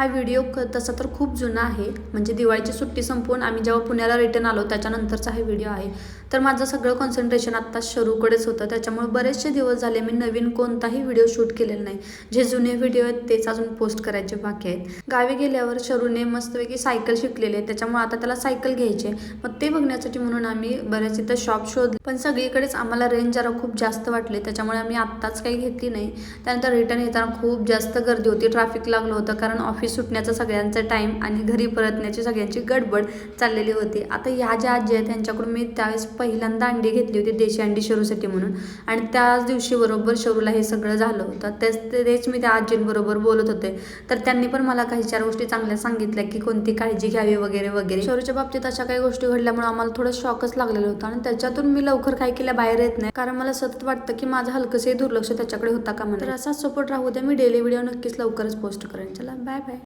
हा व्हिडिओ क तसा तर खूप जुना आहे. म्हणजे दिवाळीची सुट्टी संपवून आम्ही जेव्हा पुण्याला रिटर्न आलो त्याच्यानंतरचा हा व्हिडिओ आहे. तर माझं सगळं कॉन्सन्ट्रेशन आत्ता शरूकडेच होतं. त्याच्यामुळे बरेचसे दिवस झाले मी नवीन कोणताही व्हिडिओ शूट केलेला नाही. जे जुने व्हिडिओ आहेत तेच अजून पोस्ट करायचे बाकी आहेत. गावी गेल्यावर शरूने मस्तपैकी सायकल शिकलेली आहे त्याच्यामुळे आता त्याला सायकल घ्यायचे मग ते बघण्यासाठी म्हणून आम्ही बरेच इथं शॉप शोधले. पण सगळीकडेच आम्हाला रेंज जरा खूप जास्त वाटले. त्याच्यामुळे आम्ही आत्ताच काही घेतली नाही. त्यानंतर रिटर्न येताना खूप जास्त गर्दी होती. ट्रॅफिक लागलं होतं. कारण ऑफिस सुटण्याचा सगळ्यांचा टाईम आणि घरी परतण्याची सगळ्यांची गडबड चाललेली होती. आता ह्या ज्या आजी आहेत त्यांच्याकडून मी त्यावेळेस पहिल्यांदा अंडी घेतली होती देशी अंडी शरूसाठी म्हणून. आणि त्याच दिवशी बरोबर शरूला हे सगळं झालं होतं. तेच तेच मी त्या आजींबरोबर बोलत होते. तर त्यांनी पण मला काही चार गोष्टी चांगल्या सांगितल्या की कोणती काळजी घ्यावी वगैरे वगैरे. शरूच्या बाबतीत अशा काही गोष्टी घडल्यामुळे आम्हाला थोडं शॉकच लागलेलं होतं आणि त्याच्यातून मी लवकर काय केल्या बाहेर येत नाही. कारण मला सतत वाटतं की माझं हलकसंही दुर्लक्ष त्याच्याकडे होता का म्हणजे तर असाच सपोर्ट राहू द्या. मी डेली व्हिडिओ नक्कीच लवकरच पोस्ट करेन. चला बाय बाय